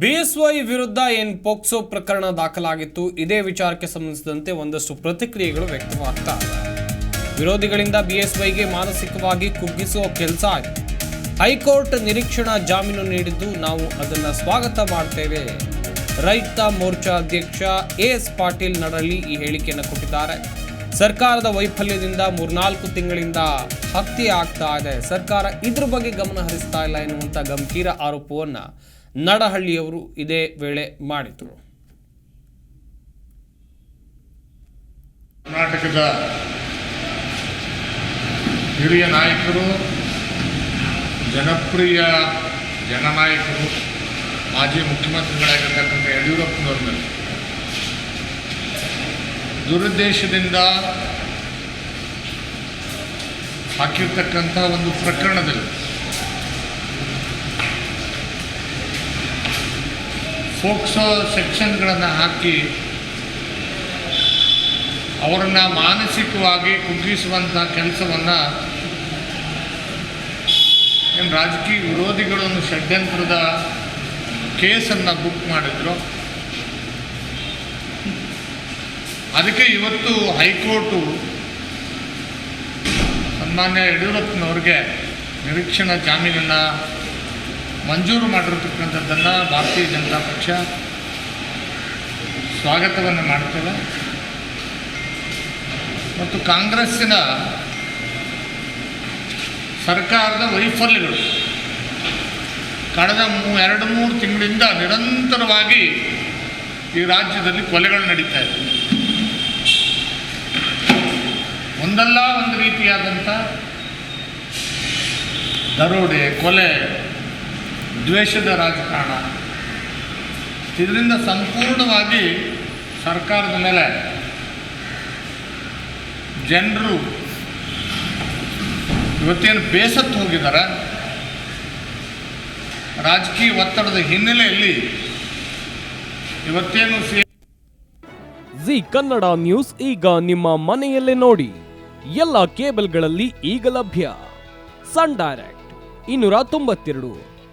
BSY ವಿರುದ್ಧ ಏನ್ POCSO ಪ್ರಕರಣ ದಾಖಲಾಗಿತ್ತು, ಇದೇ ವಿಚಾರಕ್ಕೆ ಸಂಬಂಧಿಸಿದಂತೆ ಒಂದಷ್ಟು ಪ್ರತಿಕ್ರಿಯೆಗಳು ವ್ಯಕ್ತವಾಗ್ತಾ ವಿರೋಧಿಗಳಿಂದ ಬಿಎಸ್ವೈಗೆ ಮಾನಸಿಕವಾಗಿ ಕುಗ್ಗಿಸುವ ಕೆಲಸ ಆಗಿದೆ. ಹೈಕೋರ್ಟ್ ನಿರೀಕ್ಷಣಾ ಜಾಮೀನು ನೀಡಿದ್ದು ನಾವು ಅದನ್ನು ಸ್ವಾಗತ ಮಾಡ್ತೇವೆ. ರೈತ ಮೋರ್ಚಾ ಅಧ್ಯಕ್ಷ ಎಸ್ ಪಾಟೀಲ್ ನಡಲಿ ಈ ಹೇಳಿಕೆಯನ್ನು ಕೊಟ್ಟಿದ್ದಾರೆ. ಸರ್ಕಾರದ ವೈಫಲ್ಯದಿಂದ ಮೂರ್ನಾಲ್ಕು ತಿಂಗಳಿಂದ ಹತ್ಯೆ ಆಗ್ತಾ ಇದೆ. ಸರ್ಕಾರ ಇದ್ರ ಬಗ್ಗೆ ಗಮನ ಹರಿಸ್ತಾ ಇಲ್ಲ ಎನ್ನುವಂಥ ಗಂಭೀರ ಆರೋಪವನ್ನ ನಡಹಳ್ಳಿಯವರು ಇದೇ ವೇಳೆ ಮಾಡಿದರು. ಕರ್ನಾಟಕದ ಹಿರಿಯ ನಾಯಕರು, ಜನಪ್ರಿಯ ಜನನಾಯಕರು, ಮಾಜಿ ಮುಖ್ಯಮಂತ್ರಿಗಳಾಗಿರ್ತಕ್ಕಂಥ ಯಡಿಯೂರಪ್ಪನವ್ರ ಮೇಲೆ ದುರುದ್ದೇಶದಿಂದ ಹಾಕಿರ್ತಕ್ಕಂಥ ಒಂದು ಪ್ರಕರಣದಲ್ಲಿ ಫೋಕ್ಸೋ ಸೆಕ್ಷನ್ಗಳನ್ನು ಹಾಕಿ ಅವರನ್ನು ಮಾನಸಿಕವಾಗಿ ಕುಗ್ಗಿಸುವಂಥ ಕೆಲಸವನ್ನು ಏನು ರಾಜಕೀಯ ವಿರೋಧಿಗಳನ್ನು ಷಡ್ಯಂತ್ರದ ಕೇಸನ್ನು ಬುಕ್ ಮಾಡಿದ್ರು. ಅದಕ್ಕೆ ಇವತ್ತು ಹೈಕೋರ್ಟು ಸನ್ಮಾನ್ಯ ಯಡಿಯೂರಪ್ಪನವ್ರಿಗೆ ನಿರೀಕ್ಷಣಾ ಜಾಮೀನನ್ನು ಮಂಜೂರು ಮಾಡಿರತಕ್ಕಂಥದ್ದನ್ನು ಭಾರತೀಯ ಜನತಾ ಪಕ್ಷ ಸ್ವಾಗತವನ್ನು ಮಾಡ್ತೇವೆ ಮತ್ತು ಕಾಂಗ್ರೆಸ್ಸಿನ ಸರ್ಕಾರದ ವೈಫಲ್ಯಗಳು. ಕಳೆದ ಮೂ, ಎರಡು ಮೂರು ತಿಂಗಳಿಂದ ನಿರಂತರವಾಗಿ ಈ ರಾಜ್ಯದಲ್ಲಿ ಕೊಲೆಗಳು ನಡೀತಾ ಇದೆ. ಒಂದಲ್ಲ ಒಂದು ರೀತಿಯಾದಂಥ ದರೋಡೆ, ಕೊಲೆ ದ್ವೇಷದ ರಾಜಕಾರಣ. ಇದರಿಂದ ಸಂಪೂರ್ಣವಾಗಿ ಸರ್ಕಾರದ ಮೇಲೆ ಜನರು ಇವತ್ತೇನು ಬೇಸತ್ತು ಹೋಗಿದ್ದಾರೆ. ರಾಜಕೀಯ ಒತ್ತಡದ ಹಿನ್ನೆಲೆಯಲ್ಲಿ ಇವತ್ತೇನು ಸಿ ಜಿ ಕನ್ನಡ ನ್ಯೂಸ್ ಈಗ ನಿಮ್ಮ ಮನೆಯಲ್ಲೇ ನೋಡಿ. ಎಲ್ಲ ಕೇಬಲ್ಗಳಲ್ಲಿ ಈಗ ಲಭ್ಯ. ಸನ್ ಡೈರೆಕ್ಟ್ ಇನ್ನೂರ ತೊಂಬತ್ತೆರಡು.